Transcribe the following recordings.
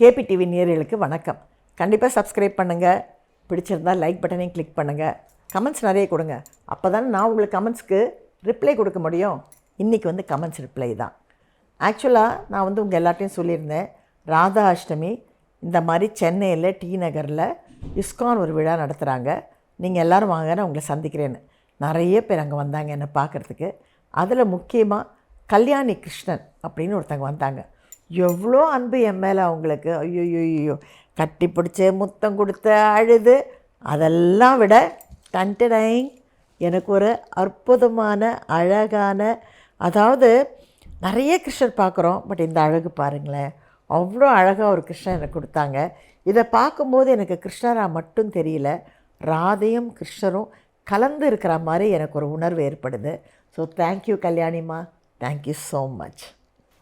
KP TV நேர்களுக்கு வணக்கம் கண்டிப்பாக சப்ஸ்கிரைப் பண்ணுங்கள் பிடிச்சிருந்தால் லைக் பட்டனையும் கிளிக் பண்ணுங்கள் கமெண்ட்ஸ் நிறைய கொடுங்க. அப்போ தானே நான் உங்களுக்கு கமெண்ட்ஸ்க்கு ரிப்ளை கொடுக்க முடியும். இன்றைக்கி வந்து கமெண்ட்ஸ் ரிப்ளை தான். ஆக்சுவலாக நான் வந்து உங்கள் எல்லாத்தையும் சொல்லியிருந்தேன். ராதா அஷ்டமி இந்த மாதிரி சென்னையில் டி நகரில் இஸ்கான் ஒரு விழா நடத்துகிறாங்க நீங்கள் எல்லோரும் வாங்க நான் உங்களை சந்திக்கிறேன்னு நிறைய பேர் அங்கே வந்தாங்க என்னை பார்க்குறதுக்கு. அதில் முக்கியமாக கல்யாணி கிருஷ்ணன் அப்படின்னு ஒருத்தங்க வந்தாங்க. எவ்வளோ அன்பு என் மேலே அவங்களுக்கு. ஐயோ ஐயோ கட்டி பிடிச்சி முத்தம் கொடுத்து அழுது அதெல்லாம் விட டன்டடைங் எனக்கு ஒரு அற்புதமான அழகான அதாவது நிறைய கிருஷ்ணர் பார்க்குறோம் பட் இந்த அழகு பாருங்களேன். அவ்வளோ அழகாக ஒரு கிருஷ்ணன் எனக்கு கொடுத்தாங்க. இதை பார்க்கும்போது எனக்கு கிருஷ்ணரா மட்டும் தெரியல. ராதையும் கிருஷ்ணரும் கலந்து இருக்கிற மாதிரி எனக்கு ஒரு உணர்வு ஏற்படுது. ஸோ தேங்க்யூ கல்யாணிமா தேங்க்யூ ஸோ மச்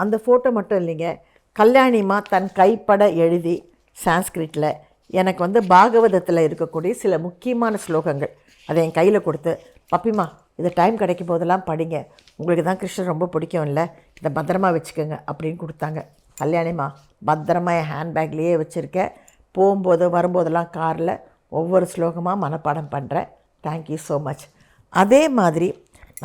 அந்த ஃபோட்டோ மட்டும் இல்லைங்க. கல்யாணிமா தன் கைப்பட எழுதி சான்ஸ்கிரிட்டில் எனக்கு வந்து பாகவதத்தில் இருக்கக்கூடிய சில முக்கியமான ஸ்லோகங்கள். அதை என் கையில் கொடுத்து பப்பிமா இது டைம் கிடைக்கும் போதெல்லாம் படிங்க. உங்களுக்கு தான் கிருஷ்ணன் ரொம்ப பிடிக்கும் இல்லை இதை பத்திரமா வச்சுக்கோங்க அப்படின்னு கொடுத்தாங்க. கல்யாணிமா பத்திரமா என் ஹேண்ட்பேக்லேயே வச்சுருக்கேன் போகும்போது வரும்போதெல்லாம் காரில் ஒவ்வொரு ஸ்லோகமாக மனப்பாடம் பண்ணுறேன் தேங்க்யூ ஸோ மச் அதே மாதிரி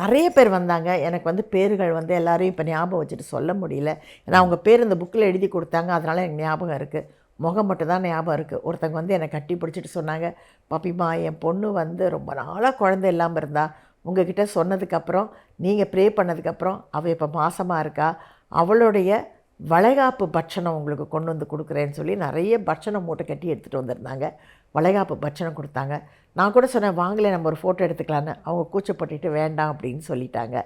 நிறைய பேர் வந்தாங்க. எனக்கு வந்து பேர்கள் வந்து எல்லோரையும் இப்போ ஞாபகம் வச்சுட்டு சொல்ல முடியல. ஏன்னா அவங்க பேர் இந்த புக்கில் எழுதி கொடுத்தாங்க. அதனால் எனக்கு ஞாபகம் இருக்குது முகம் மட்டும் தான் ஞாபகம் இருக்குது ஒருத்தங்க வந்து என்னை கட்டி பிடிச்சிட்டு சொன்னாங்க பாப்பிமா என் பொண்ணு வந்து ரொம்ப நாளாக குழந்தை இல்லாமல் இருந்தா உங்ககிட்ட சொன்னதுக்கப்புறம் நீங்கள் ப்ரே பண்ணதுக்கப்புறம் அவள் இப்போ மாசமாக இருக்கா? அவளுடைய வளைகாப்பு பட்சணம் உங்களுக்கு கொண்டு வந்து கொடுக்குறேன்னு சொல்லி நிறைய பட்சணம் மூட்டை கட்டி எடுத்துகிட்டு வந்திருந்தாங்க. வளைகாப்பு பட்சணம் கொடுத்தாங்க. நான் கூட சொன்னேன் வாங்கலே நம்ம ஒரு ஃபோட்டோ எடுத்துக்கலான்னு அவங்க கூச்சப்பட்டுட்டு வேண்டாம் அப்படின்னு சொல்லிட்டாங்க.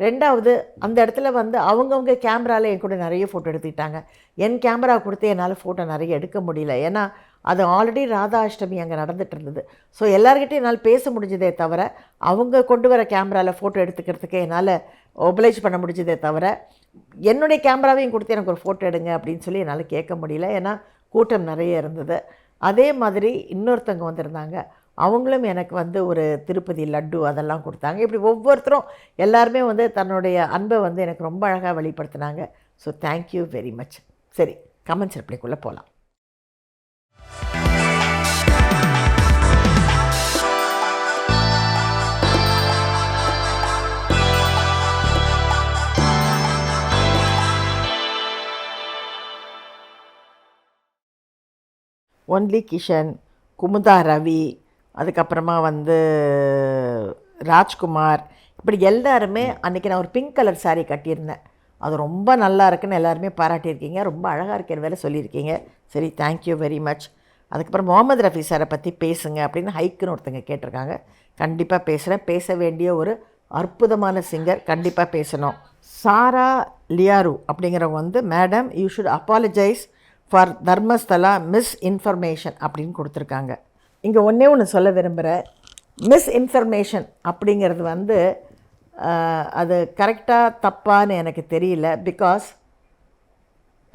ரெண்டாவது அந்த இடத்துல வந்து அவங்கவுங்க கேமராவில் என் கூட நிறைய ஃபோட்டோ எடுத்துக்கிட்டாங்க. என் கேமரா கொடுத்து என்னால் ஃபோட்டோ நிறைய எடுக்க முடியல. ஏன்னா அது ஆல்ரெடி ராதா அஷ்டமி அங்கே நடந்துகிட்டு இருந்தது. ஸோ எல்லாருக்கிட்டையும் என்னால் பேச முடிஞ்சதே தவிர அவங்க கொண்டு வர கேமராவில் ஃபோட்டோ எடுத்துக்கிறதுக்கு என்னால் ஒபலைஸ் பண்ண முடிஞ்சதே தவிர என்னுடைய கேமராவையும் கொடுத்து எனக்கு ஒரு ஃபோட்டோ எடுங்க அப்படின்னு சொல்லி என்னால் கேட்க முடியல. ஏன்னா கூட்டம் நிறைய இருந்தது. அதே மாதிரி இன்னொருத்தவங்க வந்திருந்தாங்க. அவங்களும் எனக்கு வந்து ஒரு திருப்பதி லட்டு அதெல்லாம் கொடுத்தாங்க. இப்படி ஒவ்வொருத்தரும் எல்லாருமே வந்து தன்னுடைய அன்பை வந்து எனக்கு ரொம்ப அழகாக வெளிப்படுத்தினாங்க. So thank you very much சரி கமெண்ட்ஸ் ரிப்ளைக்குள்ளே போகலாம் ஒன்லி கிஷன் குமுதா ரவி அதுக்கப்புறமா வந்து ராஜ்குமார். இப்படி எல்லாருமே அன்றைக்கி நான் ஒரு பிங்க் கலர் சாரீ கட்டியிருந்தேன். அது ரொம்ப நல்லா இருக்குன்னு எல்லாருமே பாராட்டியிருக்கீங்க. ரொம்ப அழகாக இருக்கேன்னு வேலை சொல்லியிருக்கீங்க. சரி தேங்க்யூ வெரி மச் அதுக்கப்புறம் முகமது ரஃபி சாரை பற்றி பேசுங்க அப்படின்னு ஹைக்குன்னு ஒருத்தங்க கேட்டிருக்காங்க. கண்டிப்பாக பேசுகிறேன் பேச வேண்டிய ஒரு அற்புதமான சிங்கர் கண்டிப்பாக பேசணும். சாரா லியாரு அப்படிங்கிறவங்க வந்து madam you should apologise for Dharmasthala misinformation அப்படின்னு கொடுத்துருக்காங்க. இங்கே ஒன்றே ஒன்று சொல்ல விரும்புகிறேன் மிஸ் இன்ஃபர்மேஷன் அப்படிங்கிறது வந்து அது கரெக்டாக தப்பான்னு எனக்கு தெரியல. பிகாஸ்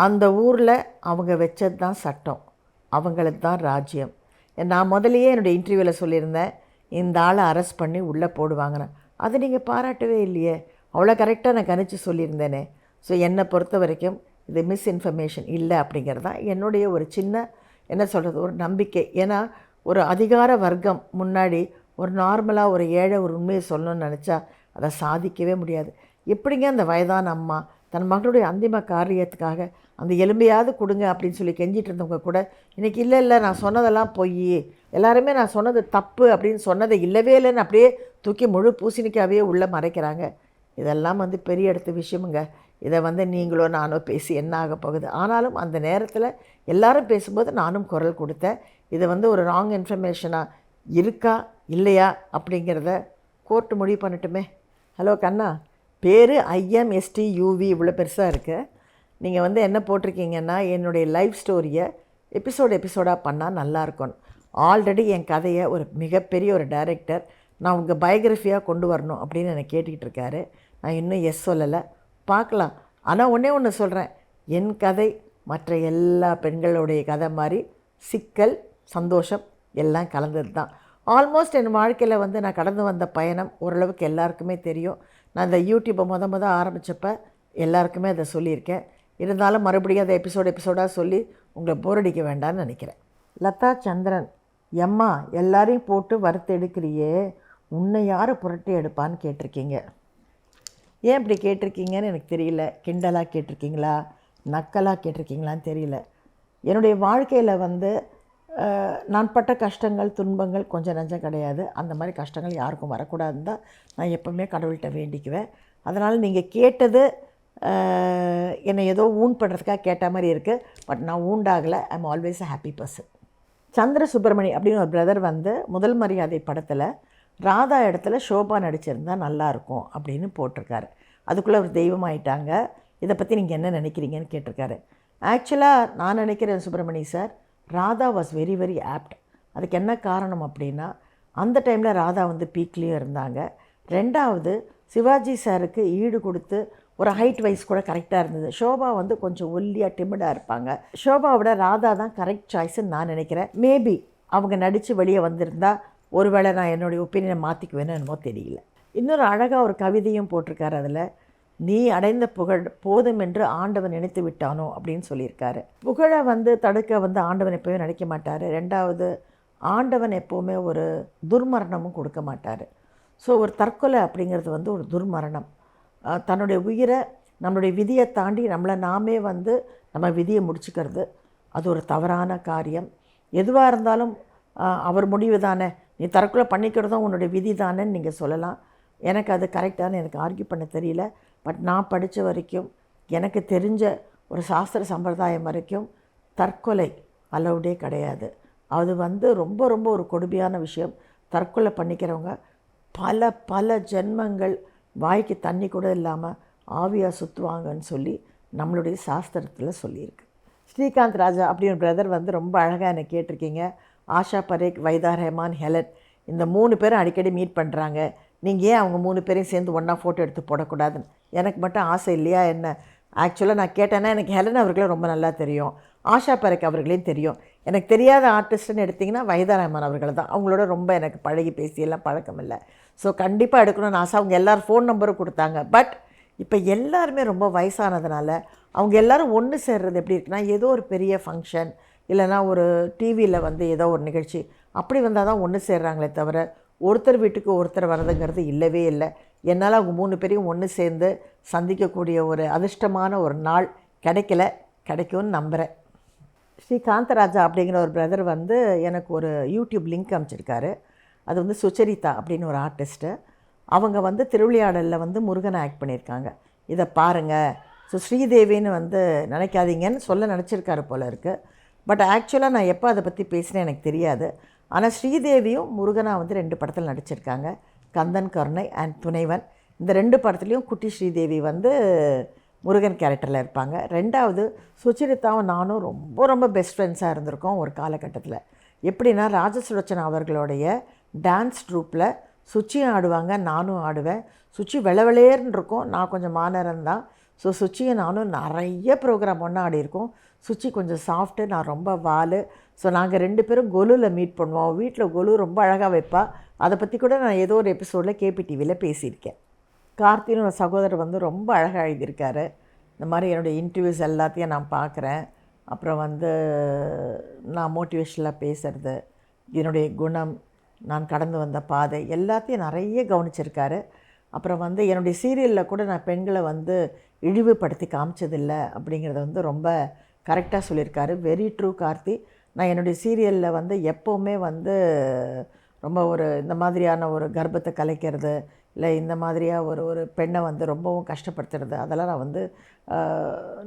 அந்த ஊரில் அவங்க வச்சது தான் சட்டம். அவங்களுக்கு தான் ராஜ்யம். நான் முதலையே என்னுடைய இன்டர்வியூவில் சொல்லியிருந்தேன். இந்த ஆளை அரெஸ்ட் பண்ணி உள்ளே போடுவாங்கன்னு அது நீங்கள் பாராட்டவே இல்லையே. அவ்வளோ கரெக்டாக நான் கணிச்சு சொல்லியிருந்தேனே. ஸோ என்னை பொறுத்த வரைக்கும் இது மிஸ் இன்ஃபர்மேஷன் இல்லை அப்படிங்கிறது தான் என்னுடைய ஒரு சின்ன என்ன சொல்கிறது ஒரு நம்பிக்கை. ஏன்னா ஒரு அதிகார வர்க்கம் முன்னாடி ஒரு நார்மலாக ஒரு ஏழை ஒரு உண்மையை சொல்லணும்னு நினச்சா அதை சாதிக்கவே முடியாது. எப்படிங்க அந்த வயதான அம்மா தன் மகளுடைய அந்திம காரியத்துக்காக அந்த எலும்பையாவது கொடுங்க அப்படின்னு சொல்லி கெஞ்சிட்டு இருந்தவங்க கூட இன்றைக்கி இல்லை இல்லை நான் சொன்னதெல்லாம் பொய் எல்லாருமே நான் சொன்னது தப்பு அப்படின்னு சொன்னதை இல்லவே இல்லைன்னு அப்படியே தூக்கி முழு பூசணிக்காவே உள்ளே மறைக்கிறாங்க. இதெல்லாம் வந்து பெரிய இடத்து விஷயமுங்க. இதை வந்து நீங்களோ நானோ பேசி என்ன ஆக போகுது. ஆனாலும் அந்த நேரத்தில் எல்லாரும் பேசும்போது நானும் குரல் கொடுத்தேன். இதை வந்து ஒரு ராங் இன்ஃபர்மேஷனாக இருக்கா இல்லையா அப்படிங்கிறத கோர்ட்டு முடிவு பண்ணட்டுமே. ஹலோ கண்ணா பேர் ஐஎம்எஸ்டி யூவி இவ்வளோ பெருசாக இருக்கு. நீங்கள் வந்து என்ன போட்டிருக்கீங்கன்னா என்னுடைய லைஃப் ஸ்டோரியை எபிசோடு எபிசோடாக பண்ணால் நல்லாயிருக்கும் ஆல்ரெடி என் கதையை ஒரு மிகப்பெரிய ஒரு டைரக்டர் நான் உங்கள் பயோகிராஃபியாக கொண்டு வரணும் அப்படின்னு என்னை கேட்டுக்கிட்டு இருக்காரு. நான் இன்னும் எஸ் சொல்லலை. பார்க்கலாம். ஆனால் ஒன்றே ஒன்று சொல்கிறேன் என் கதை மற்ற எல்லா பெண்களுடைய கதை மாதிரி சிக்கல் சந்தோஷம் எல்லாம் கலந்தது தான் ஆல்மோஸ்ட் என் வாழ்க்கையில் வந்து நான் கடந்து வந்த பயணம் ஓரளவுக்கு எல்லாருக்குமே தெரியும். நான் இந்த யூடியூப்பை மொதல் மொதல் ஆரம்பித்தப்போ எல்லாருக்குமே அதை சொல்லியிருக்கேன். இருந்தாலும் மறுபடியும் அதை எபிசோடு எபிசோடாக சொல்லி உங்களை போர் அடிக்க வேண்டாம்னு நினைக்கிறேன். லதா சந்திரன் எம்மா எல்லாரையும் போட்டு வறுத்து எடுக்கிறியே? உன்னை யார் புரட்டி எடுப்பான்னு கேட்டிருக்கீங்க? ஏன் இப்படி கேட்டிருக்கீங்கன்னு எனக்கு தெரியல. கிண்டலாக கேட்டிருக்கீங்களா? நக்கலாக கேட்டிருக்கீங்களான்னு தெரியல. என்னுடைய வாழ்க்கையில் வந்து நான் பட்ட கஷ்டங்கள் துன்பங்கள் கொஞ்சம் நஞ்சம் கிடையாது. அந்த மாதிரி கஷ்டங்கள் யாருக்கும் வரக்கூடாதுன்னு தான் நான் எப்போவுமே கடவுள்கிட்ட வேண்டிக்குவேன். அதனால் நீங்கள் கேட்டது என்னை ஏதோ ஊன் பண்ணுறதுக்காக கேட்ட மாதிரி இருக்குது பட் நான் ஊண்டாகலை. I'm always a happy person Chandra Subramani அப்படின்னு ஒரு பிரதர் வந்து முதல் மரியாதை படத்தில் ராதா இடத்துல ஷோபா நடிச்சிருந்தா நல்லாயிருக்கும் அப்படின்னு போட்டிருக்காரு. அதுக்குள்ளே அவர் தெய்வம் ஆயிட்டாங்க இதை பற்றி நீங்கள் என்ன நினைக்கிறீங்கன்னு கேட்டிருக்காரு. ஆக்சுவலாக நான் நினைக்கிறேன் Subramani sir Radha was very very apt அதுக்கு என்ன காரணம் அப்படின்னா அந்த டைமில் ராதா வந்து பீக்லேயும் இருந்தாங்க. ரெண்டாவது சிவாஜி சாருக்கு ஈடு கொடுத்து ஒரு ஹைட் வைஸ் கூட கரெக்டாக இருந்தது. ஷோபா வந்து கொஞ்சம் ஒல்லியாக டிமிடாக இருப்பாங்க. ஷோபாவோட ராதா தான் கரெக்ட் சாய்ஸ்ன்னு நான் நினைக்கிறேன். மேபி அவங்க நடித்து வெளியே வந்திருந்தா ஒருவேளை நான் என்னுடைய ஒப்பீனியனை மாற்றிக்குவேன்னு என்னமோ தெரியல. இன்னொரு அழகாக ஒரு கவிதையும் போட்டிருக்காரு அதில். நீ அடைந்த புகழ் போதும் என்று ஆண்டவன் நினைத்து விட்டானோ? அப்படின்னு சொல்லியிருக்காரு. புகழை வந்து தடுக்க வந்து ஆண்டவன் எப்போவுமே நினைக்க மாட்டார். ரெண்டாவது ஆண்டவன் எப்போவுமே ஒரு துர்மரணமும் கொடுக்க மாட்டார். ஸோ ஒரு தற்கொலை அப்படிங்கிறது வந்து ஒரு துர்மரணம். தன்னுடைய உயிரை நம்மளுடைய விதியை தாண்டி நம்மளை நாமே வந்து நம்ம விதியை முடிச்சுக்கிறது. அது ஒரு தவறான காரியம். எதுவாக இருந்தாலும் அவர் முடிவு தானே. நீ தற்கொலை பண்ணிக்கிறதும் உன்னுடைய விதி தானேன்னு நீங்கள் சொல்லலாம். எனக்கு அது கரெக்டான எனக்கு ஆர்கியூ பண்ண தெரியல. பட் நான் படித்த வரைக்கும் எனக்கு தெரிஞ்ச ஒரு சாஸ்திர சம்பிரதாயம் வரைக்கும் தற்கொலை அலவுடே கிடையாது. அது வந்து ரொம்ப ரொம்ப ஒரு கொடுமையான விஷயம். தற்கொலை பண்ணிக்கிறவங்க பல பல ஜென்மங்கள் வாய்க்கு தண்ணி கூட இல்லாமல் ஆவியாக சுற்றுவாங்கன்னு சொல்லி நம்மளுடைய சாஸ்திரத்தில் சொல்லியிருக்கு. ஸ்ரீகாந்த் ராஜா அப்படின்னு பிரதர் வந்து ரொம்ப அழகாக என்னை கேட்டிருக்கீங்க. ஆஷா பரேக் வைதா ரஹ்மான் ஹெலன் இந்த மூணு பேரும் அடிக்கடி மீட் பண்ணுறாங்க நீங்கள் ஏன் அவங்க மூணு பேரையும் சேர்ந்து ஒன்றா ஃபோட்டோ எடுத்து போடக்கூடாதுன்னு? எனக்கு மட்டும் ஆசை இல்லையா என்ன? ஆக்சுவலாக நான் கேட்டேன்னா எனக்கு ஹெலன் அவர்களை ரொம்ப நல்லா தெரியும். ஆஷா பரேக் அவர்களையும் தெரியும். எனக்கு தெரியாத ஆர்டிஸ்ட்னு எடுத்திங்கன்னா வைதா ரஹ்மான் அவர்கள் தான். அவங்களோட ரொம்ப எனக்கு பழகி பேசியெல்லாம் பழக்கம் இல்லை. ஸோ கண்டிப்பாக எடுக்கணும்னு ஆசை. அவங்க எல்லாரும் ஃபோன் நம்பரும் கொடுத்தாங்க. பட் இப்போ எல்லாருமே ரொம்ப வயசானதுனால அவங்க எல்லாரும் ஒன்று சேர்றது எப்படி இருக்குன்னா ஏதோ ஒரு பெரிய ஃபங்க்ஷன் இல்லைன்னா ஒரு டிவியில் வந்து ஏதோ ஒரு நிகழ்ச்சி. அப்படி வந்தால் தான் ஒன்று சேர்றாங்களே தவிர ஒருத்தர் வீட்டுக்கு ஒருத்தர் வரதுங்கிறது இல்லவே இல்லை. என்னால் அவங்க மூணு பேரையும் ஒன்று சேர்ந்து சந்திக்கக்கூடிய ஒரு அதிர்ஷ்டமான ஒரு நாள் கிடைக்கல. கிடைக்கும்னு நம்புகிறேன் ஸ்ரீ காந்தராஜா அப்படிங்கிற ஒரு பிரதர் வந்து எனக்கு ஒரு யூடியூப் லிங்க் அமைச்சிருக்காரு. அது வந்து சுச்சரிதா அப்படின்னு ஒரு ஆர்டிஸ்ட்டு அவங்க வந்து திருவிளையாடலில் வந்து முருகனை ஆக்ட் பண்ணியிருக்காங்க. இதை பாருங்கள் ஸோ ஸ்ரீதேவின்னு வந்து நினைக்காதீங்கன்னு சொல்ல நினச்சிருக்காரு போல இருக்குது பட் ஆக்சுவலாக நான் எப்போ அதை பற்றி பேசினேன் எனக்கு தெரியாது. ஆனால் ஸ்ரீதேவியும் முருகனா வந்து ரெண்டு படத்தில் நடிச்சிருக்காங்க. கந்தன் கருணை அண்ட் துணைவன். இந்த ரெண்டு படத்துலேயும் குட்டி ஸ்ரீதேவி வந்து முருகன் கேரக்டரில் இருப்பாங்க. ரெண்டாவது சுச்சிரித்தாவும் நானும் ரொம்ப ரொம்ப பெஸ்ட் ஃப்ரெண்ட்ஸாக இருந்திருக்கோம் ஒரு காலகட்டத்தில். எப்படின்னா ராஜசுலட்சன் அவர்களுடைய டான்ஸ் ட்ரூப்பில் சுச்சியும் ஆடுவாங்க நானும் ஆடுவேன். சுச்சி வெளவெளேர்னு இருக்கும். நான் கொஞ்சம் மாநரம் தான். ஸோ சுச்சியை நானும் நிறைய ப்ரோக்ராம் ஒன்றா ஆடியிருக்கோம் சுச்சி கொஞ்சம் சாஃப்ட்டு நான் ரொம்ப வால். ஸோ நாங்கள் ரெண்டு பேரும் கொலுவில் மீட் பண்ணுவோம். வீட்டில் கொலு ரொம்ப அழகாக வைப்பா. அதை பற்றி கூட நான் ஏதோ ஒரு எபிசோடில் கேபி டிவியில் பேசியிருக்கேன். கார்த்தின்னு ஒரு சகோதரர் வந்து ரொம்ப அழகாக எழுதியிருக்காரு. இந்த மாதிரி என்னுடைய இன்டர்வியூஸ் எல்லாத்தையும் நான் பார்க்குறேன். அப்புறம் வந்து நான் மோட்டிவேஷனலாக பேசுகிறது என்னுடைய குணம் நான் கடந்து வந்த பாதை எல்லாத்தையும் நிறைய கவனிச்சிருக்காரு. அப்புறம் வந்து என்னுடைய சீரியலில் கூட நான் பெண்களை வந்து இழிவுபடுத்தி காமிச்சதில்லை அப்படிங்கிறத வந்து ரொம்ப கரெக்டாக சொல்லியிருக்காரு. Very true Karthi. நான் என்னுடைய சீரியலில் வந்து எப்போவுமே வந்து ரொம்ப ஒரு இந்த மாதிரியான ஒரு கர்ப்பத்தை கலைக்கிறது இல்லை இந்த மாதிரியாக ஒரு ஒரு பெண்ணை வந்து ரொம்பவும் கஷ்டப்படுத்துறது அதெல்லாம் நான் வந்து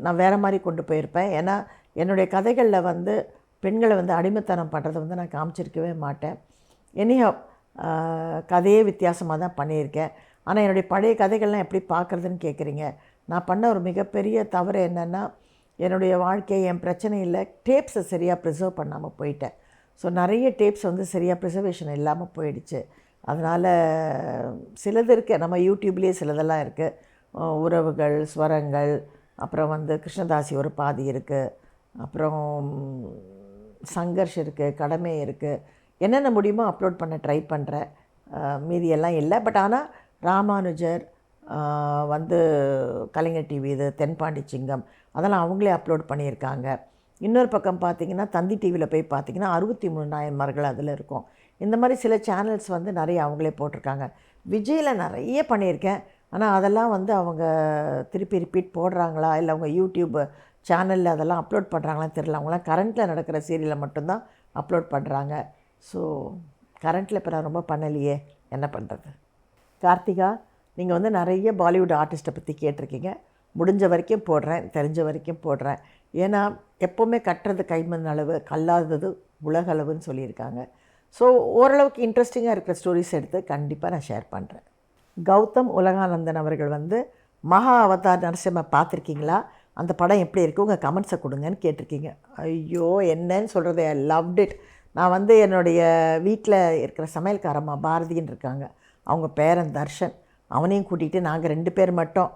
நான் வேறு மாதிரி கொண்டு போயிருப்பேன். ஏன்னா என்னுடைய கதைகளில் வந்து பெண்களை வந்து அடிமைத்தனம் பண்ணுறதை வந்து நான் காமிச்சிருக்கவே மாட்டேன். எனிஹோ கதையே வித்தியாசமாக தான் பண்ணியிருக்கேன். ஆனால் என்னுடைய பழைய கதைகள்லாம் எப்படி பார்க்குறதுன்னு கேட்குறீங்க நான் பண்ண ஒரு மிகப்பெரிய தவறு என்னென்னா என்னுடைய வாழ்க்கை என் பிரச்சனை இல்லை டேப்ஸை சரியாக ப்ரிசர்வ் பண்ணாமல் போயிட்டேன். ஸோ நிறைய டேப்ஸ் வந்து சரியாக ப்ரிசர்வேஷன் இல்லாமல் போயிடுச்சு. அதனால் சிலது இருக்குது நம்ம யூடியூப்லேயே சிலதெல்லாம் இருக்குது உறவுகள் ஸ்வரங்கள் அப்புறம் வந்து கிருஷ்ணதாசி ஒரு பாதி இருக்குது அப்புறம் சங்கர்ஷ் இருக்குது கடமை இருக்குது என்னென்ன முடியுமோ அப்லோட் பண்ண ட்ரை பண்ணுறேன் மீதியெல்லாம் இல்லை. பட் ஆனால் ராமானுஜர் வந்து கலைஞர் டிவி இது தென்பாண்டி சிங்கம் அதெல்லாம் அவங்களே அப்லோட் பண்ணியிருக்காங்க. இன்னொரு பக்கம் பார்த்திங்கன்னா தந்தி டிவியில் போய் பார்த்தீங்கன்னா அறுபத்தி மூணு நாயன்மார்கள் அதில் இருக்கும். இந்த மாதிரி சில சேனல்ஸ் வந்து நிறைய அவங்களே போட்டிருக்காங்க. விஜயில் நிறைய பண்ணியிருக்கேன். ஆனால் அதெல்லாம் வந்து அவங்க திருப்பி ரிப்பீட் போடுறாங்களா? இல்லை அவங்க யூடியூப் சேனலில் அதெல்லாம் அப்லோட் பண்ணுறாங்களான்னு தெரியல. அவங்களாம் கரண்ட்டில் நடக்கிற சீரியலை மட்டும்தான் அப்லோட் பண்ணுறாங்க ஸோ கரண்ட்டில் இப்போ நான் ரொம்ப பண்ணலையே. என்ன பண்ணுறது கார்த்திகா நீங்கள் வந்து நிறைய பாலிவுட் ஆர்டிஸ்ட்டை பற்றி கேட்டிருக்கீங்க. முடிஞ்ச வரைக்கும் போடுறேன் தெரிஞ்ச வரைக்கும் போடுறேன். ஏன்னா எப்போவுமே கட்டுறது கைமண் அளவு கல்லாதது உலகளவுன்னு சொல்லியிருக்காங்க. ஸோ ஓரளவுக்கு இன்ட்ரெஸ்டிங்காக இருக்கிற ஸ்டோரிஸ் எடுத்து கண்டிப்பாக நான் ஷேர் பண்ணுறேன் கௌதம் உலகானந்தன் அவர்கள் வந்து மகா அவதார் நரசிம்ம பார்த்துருக்கீங்களா? அந்த படம் எப்படி இருக்குது உங்கள் கமெண்ட்ஸை கொடுங்கன்னு கேட்டிருக்கீங்க. ஐயோ என்னன்னு சொல்கிறது ஐ லவ்ட் இட் நான் வந்து என்னுடைய வீட்டில் இருக்கிற சமையல்காரம்மா பாரதின்னு இருக்காங்க. அவங்க பேரன் தர்ஷன். அவனையும் கூட்டிகிட்டு நாங்கள் ரெண்டு பேர் மட்டும்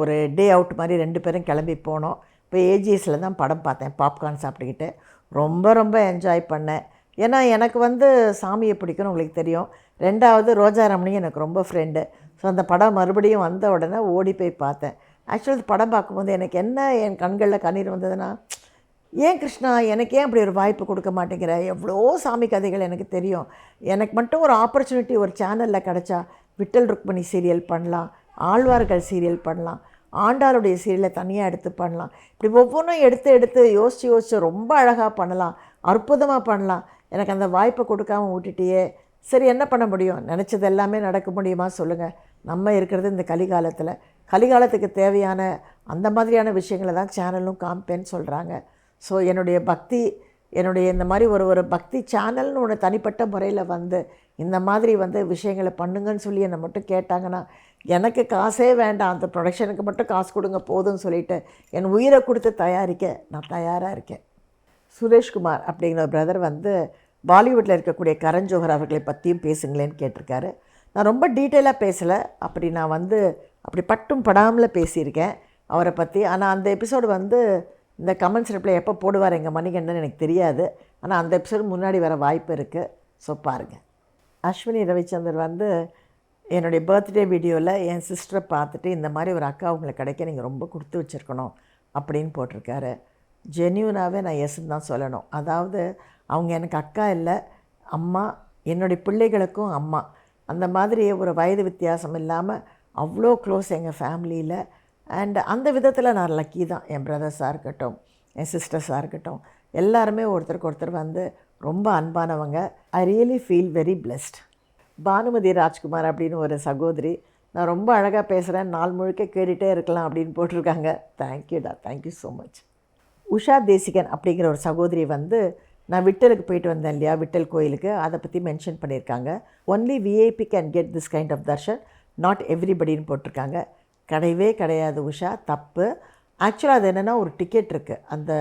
ஒரு டே அவுட் மாதிரி ரெண்டு பேரும் கிளம்பி போனோம். இப்போ ஏஜிஎஸில் தான் படம் பார்த்தேன் பாப்கார்ன் சாப்பிட்டுக்கிட்டு. ரொம்ப ரொம்ப என்ஜாய் பண்ணேன். ஏன்னா எனக்கு வந்து சாமியை பிடிக்கும்னு உங்களுக்கு தெரியும். ரெண்டாவது ரோஜா ரமணி எனக்கு ரொம்ப ஃப்ரெண்டு ஸோ அந்த படம் மறுபடியும் வந்த உடனே ஓடி போய் பார்த்தேன். ஆக்சுவலி படம் பார்க்கும்போது எனக்கு என்ன என் கண்களில் கண்ணீர் வந்ததுன்னா ஏன் கிருஷ்ணா எனக்கு ஏன் அப்படி ஒரு வாய்ப்பு கொடுக்க மாட்டேங்கிற? எவ்வளோ சாமி கதைகள் எனக்கு தெரியும். எனக்கு மட்டும் ஒரு ஆப்பர்ச்சுனிட்டி ஒரு சேனலில் கிடச்சா விட்டல் ருக்மணி சீரியல் பண்ணலாம் ஆழ்வார்கள் சீரியல் பண்ணலாம் ஆண்டாளுடைய சீரியலை தனியாக எடுத்து பண்ணலாம். இப்படி ஒவ்வொன்றும் எடுத்து எடுத்து யோசித்து யோசித்து ரொம்ப அழகாக பண்ணலாம் அற்புதமாக பண்ணலாம். எனக்கு அந்த வாய்ப்பை கொடுக்காம விட்டுட்டியே. சரி என்ன பண்ண முடியும்? நினச்சது எல்லாமே நடக்க முடியுமா? சொல்லுங்கள் நம்ம இருக்கிறது இந்த கலிகாலத்தில். கலிகாலத்துக்கு தேவையான அந்த மாதிரியான விஷயங்களை தான் சேனலும் காமிப்பேன்னு சொல்கிறாங்க ஸோ என்னுடைய பக்தி என்னுடைய இந்த மாதிரி ஒரு ஒரு பக்தி சேனல்னு ஒன்று தனிப்பட்ட முறையில் வந்து இந்த மாதிரி வந்து விஷயங்களை பண்ணுங்கன்னு சொல்லி என்னை மட்டும் கேட்டாங்கன்னா எனக்கு காசே வேண்டாம். அந்த ப்ரொடக்ஷனுக்கு மட்டும் காசு கொடுங்க போதும்னு சொல்லிட்டு என் உயிரை கொடுத்து தயாரிக்க நான் தயாராக இருக்கேன். சுரேஷ்குமார் அப்படிங்கிற பிரதர் வந்து பாலிவுட்டில் இருக்கக்கூடிய கரண் ஜோஹர் அவர்களை பற்றியும் பேசுங்களேன்னு கேட்டிருக்காரு. நான் ரொம்ப டீட்டெயிலாக பேசலை. அப்படி நான் வந்து அப்படி பட்டும் படாமல் பேசியிருக்கேன் அவரை பற்றி ஆனால் அந்த எபிசோடு வந்து இந்த கமெண்ட்ஸ் ரிப்ளை எப்போ போடுவார் எங்கள் மணிகண்டன் எனக்கு தெரியாது. ஆனால் அந்த எபிசோடு முன்னாடி வர வாய்ப்பு இருக்குது ஸோ பாருங்கள் அஸ்வினி ரவிச்சந்தர் வந்து என்னுடைய பர்த்டே வீடியோவில் என் சிஸ்டரை பார்த்துட்டு இந்த மாதிரி ஒரு அக்கா உங்களுக்கு கிடைக்க நீங்கள் ரொம்ப கொடுத்து வச்சுருக்கணும் அப்படின்னு போட்டிருக்காரு. ஜென்யூனாகவே நான் எஸ்ன்னு தான் சொல்லணும். அதாவது அவங்க எனக்கு அக்கா இல்லை அம்மா என்னுடைய பிள்ளைகளுக்கும் அம்மா. அந்த மாதிரி ஒரு வயது வித்தியாசம் இல்லாமல் அவ்வளோ க்ளோஸ் எங்கள் ஃபேமிலியில் அண்ட் அந்த விதத்தில் நான் லக்கி தான். என் பிரதர்ஸாக இருக்கட்டும் என் சிஸ்டர்ஸாக இருக்கட்டும். எல்லாருமே ஒருத்தருக்கு ஒருத்தர் வந்து ரொம்ப அன்பானவங்க. I really feel very blessed Banumathi Rajkumar அப்படின்னு ஒரு சகோதரி. நான் ரொம்ப அழகாக பேசுகிறேன் நாள் முழுக்க கேட்டுகிட்டே இருக்கலாம் அப்படின்னு போட்டிருக்காங்க. தேங்க்யூடா thank you so much Usha Desikan அப்படிங்கிற ஒரு சகோதரி வந்து நான் விட்டலுக்கு போயிட்டு வந்தேன் இல்லையா? விட்டல் கோயிலுக்கு. அதை பற்றி மென்ஷன் பண்ணியிருக்காங்க. Only VIP can get this kind of darshan not எவ்ரிபடின்னு போட்டிருக்காங்க. கிடையவே கிடையாது உஷா. தப்பு. ஆக்சுவலாக அது என்னென்னா ஒரு டிக்கெட் இருக்குது அந்த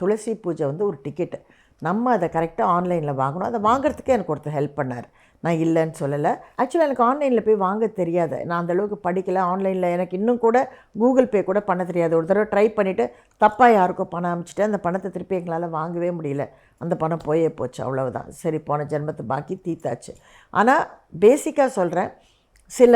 துளசி பூஜை வந்து ஒரு டிக்கெட்டு நம்ம அதை கரெக்டாக ஆன்லைனில் வாங்கணும். அதை வாங்குறதுக்கே எனக்கு ஒருத்தர் ஹெல்ப் பண்ணார். நான் இல்லைன்னு சொல்லலை. ஆக்சுவலாக எனக்கு ஆன்லைனில் போய் வாங்க தெரியாது. நான் அந்தளவுக்கு படிக்கலை. ஆன்லைனில் எனக்கு இன்னும் கூட கூகுள் பே கூட பண்ண தெரியாது. ஒரு தடவை ட்ரை பண்ணிவிட்டு தப்பாக யாருக்கோ பணம் அனுப்பிச்சிட்டு அந்த பணத்தை திருப்பி எங்களால் வாங்கவே முடியல. அந்த பணம் போயே போச்சு அவ்வளவுதான். சரி போன ஜென்மத்தை பாக்கி தீத்தாச்சு. ஆனால் பேசிக்காக சொல்கிறேன் சில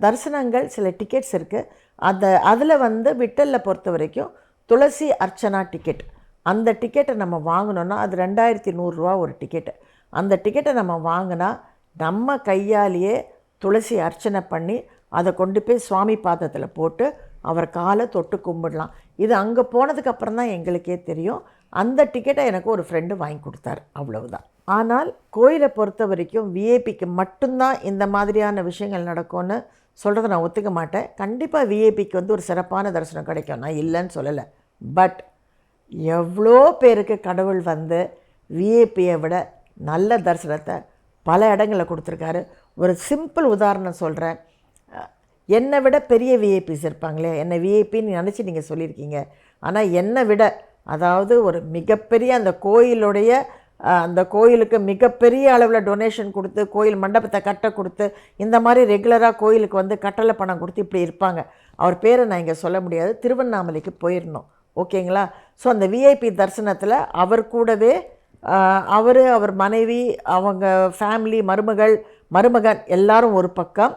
தரிசனங்கள் சில டிக்கெட்ஸ் இருக்குது அந்த அதில் வந்து விட்டலில் பொறுத்த வரைக்கும் துளசி அர்ச்சனா டிக்கெட் அந்த டிக்கெட்டை நம்ம வாங்கினோன்னா அது ரெண்டாயிரத்தி நூறுரூவா ஒரு டிக்கெட்டு அந்த டிக்கெட்டை நம்ம வாங்கினா நம்ம கையாலேயே துளசி அர்ச்சனை பண்ணி அதை கொண்டு போய் சுவாமி பாதத்தில் போட்டு அவர் காலை தொட்டு கும்பிடலாம். இது அங்கே போனதுக்கப்புறம் தான் எங்களுக்கே தெரியும். அந்த டிக்கெட்டை எனக்கு ஒரு ஃப்ரெண்டு வாங்கி கொடுத்தாரு. அவ்வளவுதான். ஆனால் கோயிலை பொறுத்த வரைக்கும் விஐபிக்கு மட்டும்தான் இந்த மாதிரியான விஷயங்கள் நடக்கும்னு சொல்கிறத நான் ஒத்துக்க மாட்டேன். கண்டிப்பாக விஐபிக்கு வந்து ஒரு சிறப்பான தரிசனம் கிடைக்கும். நான் இல்லைன்னு சொல்லலை. பட் எவ்வளோ பேருக்கு கடவுள் வந்து விஐபியை விட நல்ல தரிசனத்தை பல இடங்களில் கொடுத்துருக்காரு. ஒரு சிம்பிள் உதாரணம் சொல்கிறேன் என்னை விட பெரிய விஐபிஸ் இருப்பாங்களே என்னை விஐபின்னு நினச்சி நீங்கள் சொல்லியிருக்கீங்க. ஆனால் என்னை விட அதாவது ஒரு மிகப்பெரிய அந்த கோயிலுடைய அந்த கோயிலுக்கு மிகப்பெரிய அளவில் டொனேஷன் கொடுத்து கோயில் மண்டபத்தை கட்ட கொடுத்து இந்த மாதிரி ரெகுலராக கோயிலுக்கு வந்து கட்டளை பணம் கொடுத்து இப்படி இருப்பாங்க. அவர் பேரை நான் இங்கே சொல்ல முடியாது. திருவண்ணாமலைக்கு போயிருந்தோம் ஓகேங்களா? ஸோ அந்த விஐபி தரிசனத்தில் அவர் கூடவே அவர் அவர் மனைவி அவங்க ஃபேமிலி மருமகள் மருமகன் எல்லாரும் ஒரு பக்கம்.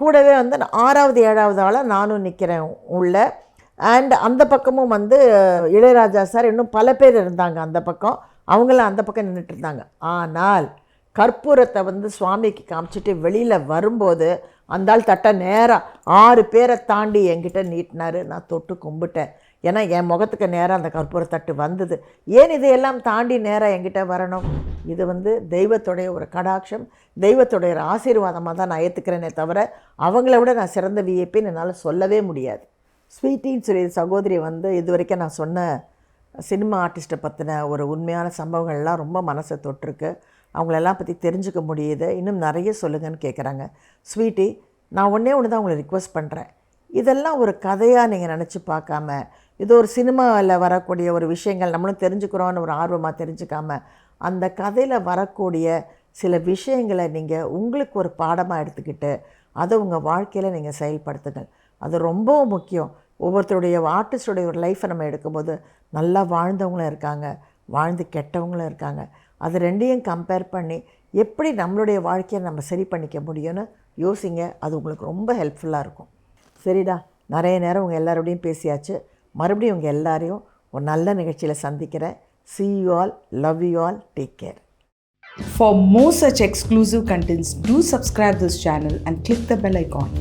கூடவே வந்து ஆறாவது ஏழாவது ஆளாக நானும் நிற்கிறேன் உள்ள. அண்ட் அந்த பக்கமும் வந்து இளையராஜா சார் இன்னும் பல பேர் இருந்தாங்க அந்த பக்கம். அவங்களாம் அந்த பக்கம் நின்றுட்டு இருந்தாங்க. ஆனால் கற்பூரத்தை வந்து சுவாமிக்கு காமிச்சிட்டு வெளியில் வரும்போது அந்த ஆள் தட்டை நேராக ஆறு பேரை தாண்டி என்கிட்ட நீட்டினாரு. நான் தொட்டு கும்பிட்டேன். ஏன்னா என் முகத்துக்கு நேராக அந்த கற்பூர தட்டு வந்தது. ஏன் இதையெல்லாம் தாண்டி நேராக என்கிட்ட வரணும்? இது வந்து தெய்வத்துடைய ஒரு கடாட்சம். தெய்வத்துடைய ஒரு ஆசீர்வாதமாக தான் நான் ஏற்றுக்கிறேனே தவிர அவங்கள விட நான் சிறந்த விஐபின்னு என்னால் சொல்லவே முடியாது. ஸ்வீட்டின்னு சொல்லி சகோதரி வந்து இது வரைக்கும் நான் சொன்ன சினிமா ஆர்டிஸ்ட்டை பற்றின ஒரு உண்மையான சம்பவங்கள்லாம் ரொம்ப மனசை தொட்டிருக்கு. அவங்களெல்லாம் பற்றி தெரிஞ்சுக்க முடியுது. இன்னும் நிறைய சொல்லுங்கன்னு கேட்குறாங்க ஸ்வீட்டி நான் ஒன்றே ஒன்று தான் உங்களை ரிக்வெஸ்ட் பண்ணுறேன் இதெல்லாம் ஒரு கதையாக நீங்கள் நினச்சி பார்க்காம இது ஒரு சினிமாவில் வரக்கூடிய ஒரு விஷயங்கள் நம்மளும் தெரிஞ்சுக்கிறோன்னு ஒரு ஆர்வமாக தெரிஞ்சுக்காமல் அந்த கதையில் வரக்கூடிய சில விஷயங்களை நீங்கள் உங்களுக்கு ஒரு பாடமாக எடுத்துக்கிட்டு அதை உங்கள் வாழ்க்கையில் நீங்கள் செயல்படுத்துங்கள். அது ரொம்பவும் முக்கியம். ஒவ்வொருத்தருடைய ஆர்டிஸ்டுடைய ஒரு லைஃப்பை நம்ம எடுக்கும்போது நல்லா வாழ்ந்தவங்களும் இருக்காங்க வாழ்ந்து கெட்டவங்களும் இருக்காங்க. அது ரெண்டையும் கம்பேர் பண்ணி எப்படி நம்மளுடைய வாழ்க்கையை நம்ம சரி பண்ணிக்க முடியும்னு யோசிங்க. அது உங்களுக்கு ரொம்ப ஹெல்ப்ஃபுல்லாக இருக்கும். சரிடா நிறைய நேரம் உங்கள் எல்லாரோடையும் பேசியாச்சு. மறுபடியும் உங்கள் எல்லாரையும் ஒரு நல்ல நிகழ்ச்சியில் சந்திக்கிறேன் see you all love you all take care for more such exclusive contents to subscribe this channel and click the bell icon